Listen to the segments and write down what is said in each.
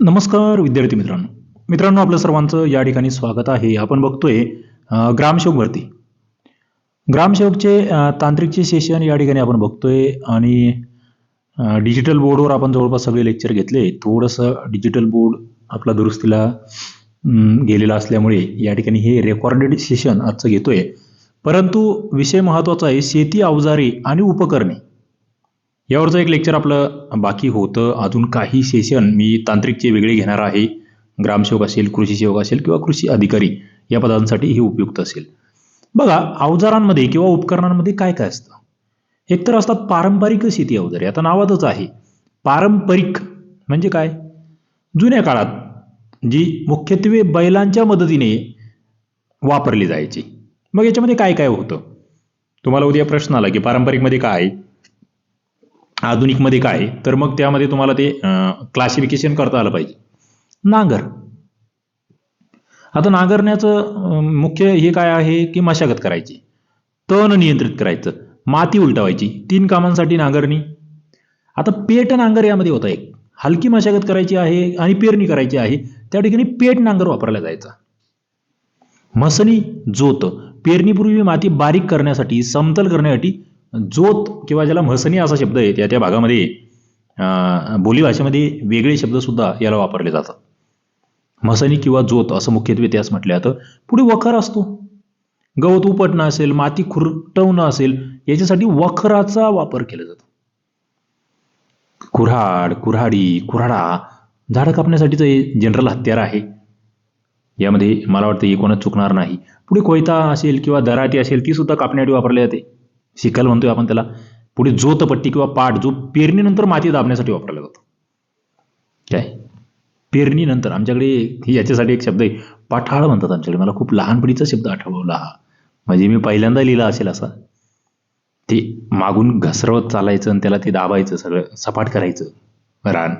नमस्कार विद्यार्थी मित्रांनो. मित्रांनो आपलं सर्वांचं या ठिकाणी स्वागत आहे. आपण बघतोय अं, ग्रामसेवक भरती ग्रामसेवकचे तांत्रिकचे सेशन या ठिकाणी आपण बघतोय आणि डिजिटल बोर्डवर आपण जवळपास सगळे लेक्चर घेतले. थोडंसं डिजिटल बोर्ड आपला दुरुस्तीला गेलेला असल्यामुळे या ठिकाणी हे रेकॉर्डेड सेशन आजचं घेतोय. परंतु विषय महत्त्वाचा आहे शेती अवजारे आणि उपकरणे. यावरचं एक लेक्चर आपलं बाकी होतं. अजून काही सेशन मी तांत्रिकचे वेगळे घेणार आहे. ग्रामसेवक असेल कृषी सेवक असेल किंवा कृषी अधिकारी या पदांसाठी हे उपयुक्त असेल. बघा अवजारांमध्ये किंवा उपकरणांमध्ये काय काय असतं? एकतर असतात पारंपरिक शेती अवजारे. आता नावातच आहे. पारंपरिक म्हणजे काय? जुन्या काळात जी मुख्यत्वे बैलांच्या मदतीने वापरली जायची. मग याच्यामध्ये काय काय होतं? तुम्हाला उद्या प्रश्न आला की पारंपरिकमध्ये काय? आहे? आधुनिकमध्ये काय आहे? तर मग त्यामध्ये तुम्हाला ते क्लासिफिकेशन करता आलं पाहिजे. नांगर. आता नांगरण्याचं मुख्य हे काय आहे की मशागत करायची तण नियंत्रित करायचं माती उलटवायची तीन कामांसाठी नांगरणी. आता पेट नांगर यामध्ये होता एक. हलकी मशागत करायची आहे आणि पेरणी करायची आहे. त्या ठिकाणी पेट नांगर वापरला जायचा. मसनी जोत. पेरणीपूर्वी माती बारीक करण्यासाठी समतल करण्यासाठी जोत किंवा ज्याला म्हसनी असा शब्द आहे त्या त्या भागामध्ये बोलीभाषेमध्ये वेगळे शब्द सुद्धा याला वापरले जातात. म्हसनी किंवा जोत असं मुख्यत्वे त्यास म्हटलं जातं पुढे वखर असतो. गवत उपटणं असेल माती खुरटवणं असेल याच्यासाठी वखराचा वापर केला जातो. कुऱ्हाड कुऱ्हाडी कुऱ्हाडा झाडं कापण्यासाठीचं हे जनरल हत्यार आहे. यामध्ये मला वाटतं हे कोणाच चुकणार नाही. पुढे कोयता असेल किंवा दराटी असेल ती सुद्धा कापण्यासाठी वापरली जाते. शिकल म्हणतोय आपण त्याला. पुढे जोतपट्टी किंवा पाट जो पेरणीनंतर माती दाबण्यासाठी वापरला जातो. काय? पेरणीनंतर. आमच्याकडे ही याच्यासाठी एक शब्द आहे. पाठाळ म्हणतात आमच्याकडे. मला खूप लहानपणीचा शब्द आठवला हा. म्हणजे मी पहिल्यांदा लिहिला असेल असा. ते मागून घसरवत चालायचं आणि त्याला ते दाबायचं सगळं. सपाट करायचं. रान.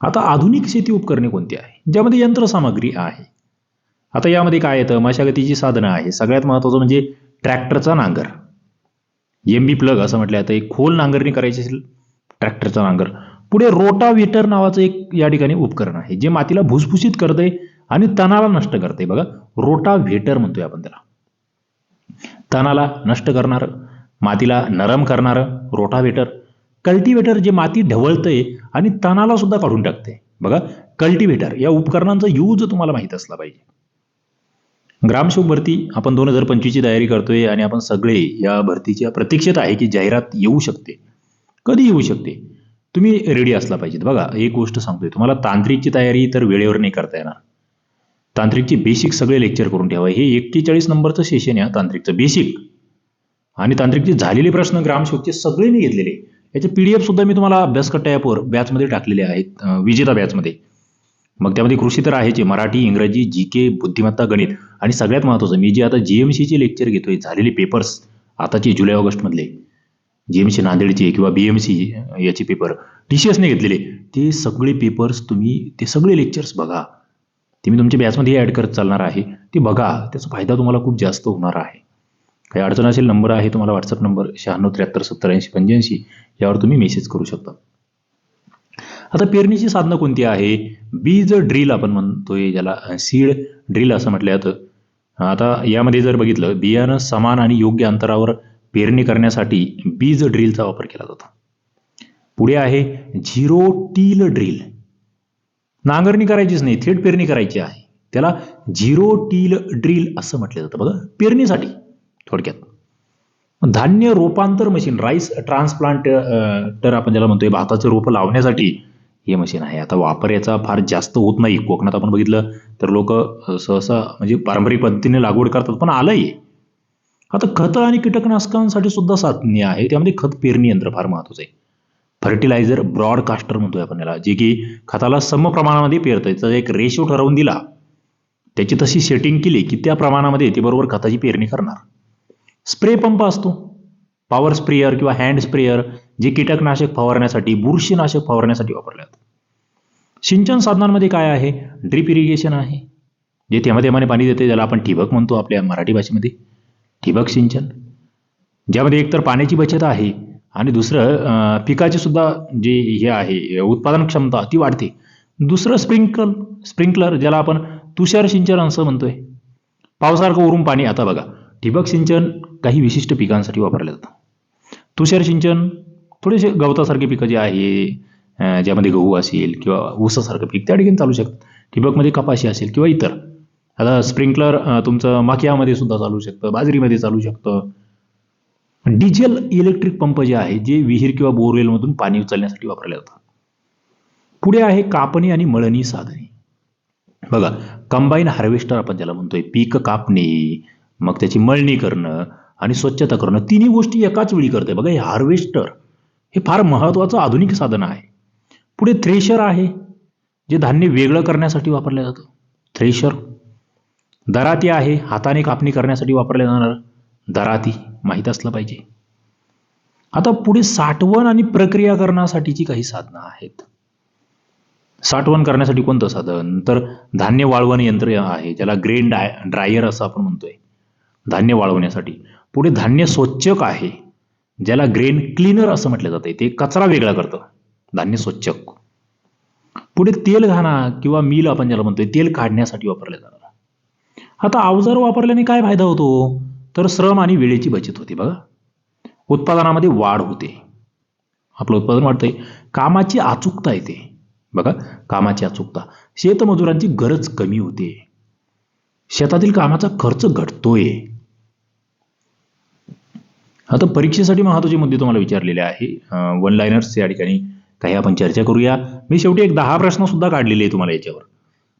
आता आधुनिक शेती उपकरणे कोणती आहे ज्यामध्ये यंत्रसामग्री आहे. आता यामध्ये काय येतं? मशागतीची साधनं आहे सगळ्यात महत्त्वाचं म्हणजे ट्रॅक्टरचा नांगर. एम बी प्लग असं म्हटलं जातं एक खोल नांगरणी करायची असेल ट्रॅक्टरचा नांगर. पुढे रोटाव्हेटर नावाचं एक या ठिकाणी उपकरण आहे जे मातीला भुसभुशीत करते आणि तणाला नष्ट करते बघा रोटाव्हेटर म्हणतोय आपण त्याला. तणाला नष्ट करणारं मातीला नरम करणारं रोटाव्हेटर कल्टिव्हेटर जे माती ढवळतंय आणि तणाला सुद्धा काढून टाकते बघा कल्टिव्हेटर या उपकरणांचा यूज तुम्हाला माहीत असला पाहिजे. ग्रामसेवक भरती आपण दोन हजार पंचवीसची तयारी करतोय आणि आपण सगळे या भरतीच्या प्रतीक्षेत आहे की जाहिरात येऊ शकते. कधी येऊ शकते? तुम्ही रेडी असला पाहिजेत. बघा एक गोष्ट सांगतोय. तुम्हाला तांत्रिकची तयारी तर वेळेवर नाही करता येणार. तांत्रिकची बेसिक सगळे लेक्चर करून ठेवा. हे एक्केचाळीस नंबरचं सेशन आहे तांत्रिकचं बेसिक आणि तांत्रिकचे झालेले प्रश्न ग्रामसेवकचे सगळे मी घेतलेले. याचे पी डी एफ सुद्धा मी तुम्हाला अभ्यासकट्टा ॲपवर बॅचमध्ये टाकलेले आहेत विजेता बॅचमध्ये मग त्यामध्ये कृषी तर आहेच. आहे मराठी इंग्रजी जी के बुद्धिमत्ता गणित. आणि सगळ्यात महत्त्वाचं मी जे आता जी एम सीचे लेक्चर घेतोय झालेले पेपर्स आताचे जुलै ऑगस्टमधले जी एम सी नांदेडचे किंवा बी एम सी याचे पेपर टी सी एसने घेतलेले ते सगळे पेपर्स तुम्ही ते सगळे लेक्चर्स बघा. ते मी तुमच्या बॅचमध्ये ॲड करत चालणार आहे. ते बघा त्याचा फायदा तुम्हाला खूप जास्त होणार आहे. काही अडचण असेल नंबर आहे तुम्हाला व्हॉट्सअप नंबर शहाण्णव त्र्याहत्तर सत्तर ऐंशी पंच्याऐंशी यावर तुम्ही मेसेज करू शकता. आता पेरणीची साधनं कोणती आहे? बीज ड्रिल आपण म्हणतोय ज्याला सीड ड्रिल असं म्हटलं जातं. आता यामध्ये जर बघितलं बियाणं समान आणि योग्य अंतरावर पेरणी करण्यासाठी बीज ड्रिलचा वापर केला जातो. पुढे आहे झिरो टील ड्रिल. नांगरणी करायचीच नाही थेट पेरणी करायची आहे. त्याला झिरो टील ड्रिल असं म्हटलं जातं बघा पेरणीसाठी थोडक्यात. धान्य रोपांतर मशीन राईस ट्रान्सप्लांट तर आपण ज्याला म्हणतोय भाताचं रोपं लावण्यासाठी हे मशीन आहे. आता वापर याचा फार जास्त होत नाही. कोकणात आपण बघितलं तर लोक सहसा म्हणजे पारंपरिक पद्धतीने लागवड करतात पण आलंय. आता खतं आणि कीटकनाशकांसाठी सुद्धा साधने आहे त्यामध्ये खत पेरणी यंत्र फार महत्वाचं आहे. फर्टिलायझर ब्रॉडकास्टर म्हणतोय आपण याला जे की खताला सम प्रमाणामध्ये पेरतं त्याचा एक रेशो ठरवून दिला. त्याची तशी सेटिंग केली की त्या प्रमाणामध्ये ते बरोबर खताची पेरणी करणार. स्प्रे पंप असतो. पॉवर स्प्रेयर किंवा हँड स्प्रेयर जे कीटकनाशक फवारण्यासाठी बुरशीनाशक फवारण्यासाठी वापरले जातात सिंचन साधनांमध्ये काय आहे? ड्रीप इरिगेशन आहे. जे थेंबा थेंबाने पाणी देते ज्याला आपण ठिबक म्हणतो आपल्या मराठी भाषेमध्ये. ठिबक सिंचन. ज्यामध्ये एकतर पाण्याची बचत आहे आणि दुसरं पिकाची सुद्धा जे हे आहे उत्पादन क्षमता ती वाढते. दुसरं स्प्रिंकल स्प्रिंकलर ज्याला आपण तुषार सिंचन असं म्हणतोय. पावसारखं उरून पाणी आता बघा. ठिबक सिंचन काही विशिष्ट पिकांसाठी वापरलं जातं. तुषार सिंचन थोडेसे गवतासारखे पिकं जे आहे ज्यामध्ये गहू असेल किंवा ऊसासारखं पीक त्या ठिकाणी चालू शकतं. ठिबकमध्ये कपाशी असेल किंवा इतर. आता स्प्रिंकलर तुमचं माकियामध्ये सुद्धा चालू शकतं बाजरीमध्ये चालू शकतं. डिझेल इलेक्ट्रिक पंप जे आहे जे विहीर किंवा बोरवेलमधून पाणी उचलण्यासाठी वापरले जातात. पुढे आहे कापणी आणि मळणी साधने. बघा कंबाईन हार्वेस्टर आपण ज्याला म्हणतोय पीक कापणे मग त्याची मळणी करणं आणि स्वच्छता करणं तिन्ही गोष्टी एकाच वेळी करते बघा हे हार्वेस्टर हे फार महत्वाचं आधुनिक साधन आहे. पुढे थ्रेशर आहे जे धान्य वेगळं करण्यासाठी वापरलं जातं. थ्रेशर दराती आहे हाताने कापणी करण्यासाठी वापरलं जाणार दराती. माहीत असलं पाहिजे. आता पुढे साठवण आणि प्रक्रिया करण्यासाठीची काही साधनं आहेत. साठवण करण्यासाठी कोणतं साधन? तर धान्य वाळवण यंत्र आहे ज्याला ग्रेन डाय ड्रायर असं आपण म्हणतोय. धान्य वाळवण्यासाठी. पुढे धान्य स्वच्छक आहे. ज्याला ग्रेन क्लीनर असं म्हटलं जातं ते कचरा वेगळा करतं. धान्य स्वच्छ. पुढे तेल घाणा किंवा मिल आपण ज्याला म्हणतोय तेल काढण्यासाठी वापरलं जाणार. आता अवजार वापरल्याने काय फायदा होतो? तर श्रम आणि वेळेची बचत होते बघा. उत्पादनामध्ये वाढ होते. आपलं उत्पादन वाढतंय. कामाची अचूकता येते. बघा कामाची अचूकता. शेतमजुरांची गरज कमी होते. शेतातील कामाचा खर्च घटतोय. आता परीक्षेसाठी महत्त्वाचे मुद्दे तुम्हाला विचारलेले आहे वन लायनर्स या ठिकाणी काही आपण चर्चा करूया. मी शेवटी एक दहा प्रश्न सुद्धा काढलेले आहे तुम्हाला याच्यावर.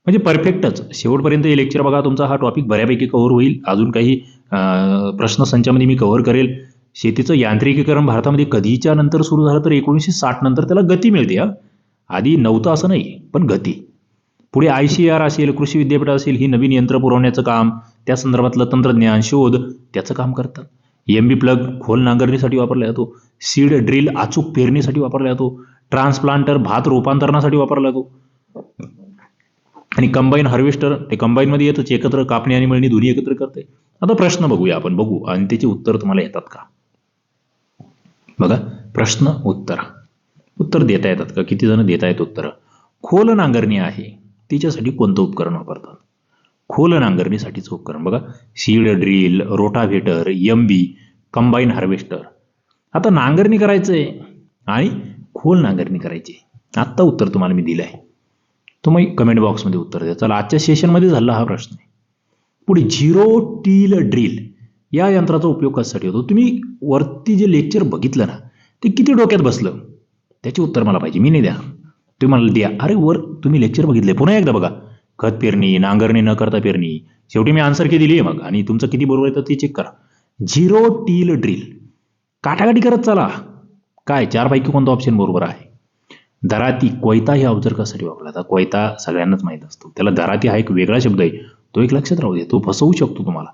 म्हणजे परफेक्टच शेवटपर्यंत हे लेक्चर बघा तुमचा हा टॉपिक बऱ्यापैकी कव्हर होईल. अजून काही प्रश्न प्रश्नसंचामध्ये मी कव्हर करेल. शेतीचं यांत्रिकीकरण भारतामध्ये कधीच्या नंतर सुरू झालं तर एकोणीसशे साठ नंतर त्याला गती मिळते हा. आधी नव्हतं असं नाही पण गती. पुढे आय सी आर असेल कृषी विद्यापीठ असेल ही नवीन यंत्र पुरवण्याचं काम त्या संदर्भातलं तंत्रज्ञान शोध त्याचं काम करतात. एम बी प्लग खोल नांगरणीसाठी वापरला जातो. सीड ड्रिल अचूक पेरणीसाठी वापरला जातो. ट्रान्सप्लांटर भात रूपांतरणासाठी वापरला जातो. आणि कंबाईन हार्वेस्टर ते कंबाईनमध्ये येतच एकत्र कापणी आणि मळणी दोन्ही एकत्र करते आता प्रश्न बघूया आपण. बघू. आणि त्याची उत्तर तुम्हाला येतात का? बघा. प्रश्न उत्तर. उत्तर देता येतात का? किती जण देता येत उत्तर? खोल नांगरणी आहे. तिच्यासाठी कोणतं उपकरण वापरतात? खोल नांगरणीसाठीचं उपकरण बघा seed drill rotavator M B combine harvester आता नांगरणी करायचं आहे आणि खोल नांगरणी करायची. आत्ता उत्तर तुम्हाला मी दिलं आहे तुम्ही कमेंट बॉक्समध्ये उत्तर द्या. चला आजच्या सेशनमध्ये झाला हा प्रश्न. आहे पुढे झिरो टील ड्रिल या यंत्राचा उपयोग कशासाठी होतो? तुम्ही वरती जे लेक्चर बघितलं ना ते किती डोक्यात बसलं? त्याचे उत्तर मला पाहिजे. मी नाही द्या. तुम्ही मला द्या. अरे वर तुम्ही लेक्चर बघितले. पुन्हा एकदा बघा. खत पेरणी नांगरणी न करता पेरणी. शेवटी मी आन्सर की दिली आहे मग? आणि तुमचं किती बरोबर येतं ते चेक करा. झिरो टील ड्रिल काटाकाटी करत चला. काय? चारपैकी कोणता ऑप्शन बरोबर आहे? दराती कोयता हे अवजर वापरला? जातो कोयता सगळ्यांनाच माहीत असतो. त्याला दराती हा एक वेगळा शब्द आहे. तो एक लक्षात राहू दे. तो फसवू शकतो तुम्हाला.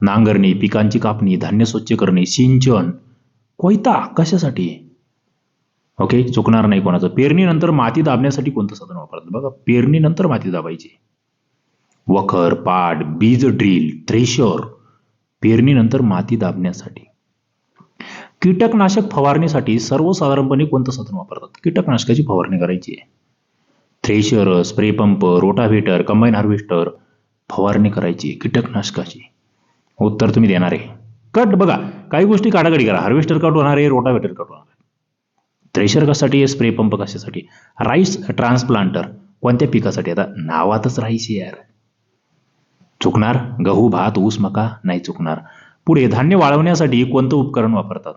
नांगरणी पिकांची कापणी धान्य स्वच्छ करणे सिंचन. कोयता कशासाठी? ओके चुकणार नाही कोणाचं. पेरणीनंतर माती दाबण्यासाठी कोणतं साधन वापरतात? बघा पेरणीनंतर माती दाबायची. वखर पाट बीज ड्रिल थ्रेशर पेरणीनंतर माती दाबण्यासाठी. कीटकनाशक फवारणीसाठी सर्वसाधारणपणे कोणतं साधन वापरतात? कीटकनाशकाची फवारणी करायची आहे. Thresher spray pump rotavator combine harvester फवारणी करायची कीटकनाशकाची. उत्तर तुम्ही देणार आहे. कट बघा काही गोष्टी काढाकाडी करा. हार्वेस्टर कट होणार आहे रोटाव्हेटर कट होणार थ्रेशर कशासाठी आहे स्प्रे पंप कशासाठी? राईस ट्रान्सप्लांटर कोणत्या पिकासाठी? आता नावातच राईस आहे यार. चुकणार? गहू भात ऊस मका? नाही चुकणार. पुढे धान्य वाळवण्यासाठी कोणतं उपकरण वापरतात?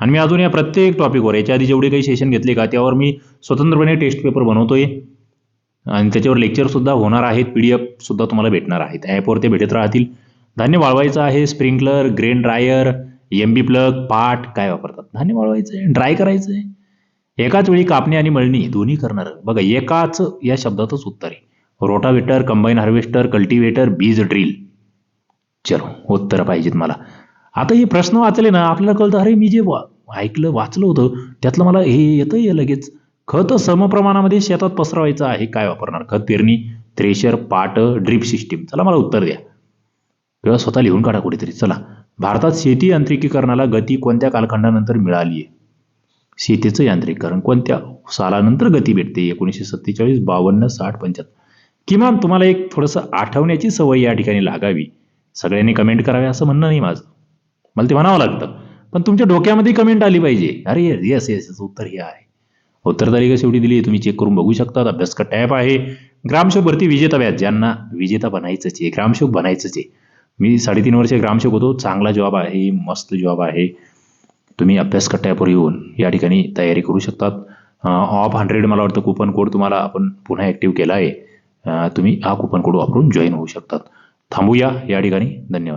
आणि मी अजून या प्रत्येक टॉपिकवर याच्या आधी जेवढे काही सेशन घेतले का त्यावर मी स्वतंत्रपणे टेस्ट पेपर बनवतोय. आणि त्याच्यावर लेक्चर सुद्धा होणार आहेत पी डी एफ सुद्धा तुम्हाला भेटणार आहेत. ॲपवर ते भेटत राहतील. धान्य वाळवायचं आहे sprinkler grain dryer M B plough पाट काय वापरतात? धान्य वाळवायचं आहे ड्राय करायचं आहे एकाच वेळी कापणी आणि मळणी दोन्ही करणार. बघा एकाच या शब्दातच उत्तर आहे. रोटावेटर कंबाईन हार्वेस्टर कल्टिवेटर बीज ड्रिल चलो उत्तर पाहिजेत मला. आता हे प्रश्न वाचले ना आपल्याला कळतं अरे मी जे वा ऐकलं वाचलं होतं त्यातलं मला हे येतं हे लगेच. खत समप्रमाणामध्ये शेतात पसरवायचं आहे काय वापरणार? खत पेरणी थ्रेशर पाट ड्रीप सिस्टीम चला मला उत्तर द्या. किंवा स्वतः लिहून काढा कुठेतरी. चला. भारतात शेती यांत्रिकीकरणाला गती कोणत्या कालखंडानंतर मिळाली आहे शेतीचं यांत्रिकीकरण कोणत्या सालानंतर गती भेटते? एकोणीसशे सत्तेचाळीस बावन्न साठ पंच्याहत्तर. किमान तुम्हाला एक थोडंसं आठवण्याची सवय या ठिकाणी लागावी. सगळ्यांनी कमेंट करावे असं म्हणणं नाही माझं. मला ते म्हणावं लागतं. पण तुमच्या डोक्यामध्ये कमेंट आली पाहिजे. अरे येस येस उत्तर हे आहे. उत्तर तालिका शेवटी दिली तुम्ही चेक करून बघू शकता अभ्यासक टॅप आहे. ग्रामशोक भरती विजेता व्याज. ज्यांना विजेता बनायचंच आहे. ग्रामसेवक बनायचंच आहे. मी साडेतीन वर्ष ग्रामसेवक होतो. चांगला जॉब आहे मस्त जॉब आहे. तुम्ही अभ्यास कट्ट्यावर येऊन या ठिकाणी तयारी करू शकतात. ऑफ हंड्रेड मला वाटतं कुपन कोड तुम्हाला आपण पुन्हा ॲक्टिव्ह केला आहे तुम्ही हा कुपन कोड वापरून जॉईन होऊ शकतात. थांबूया या ठिकाणी. धन्यवाद.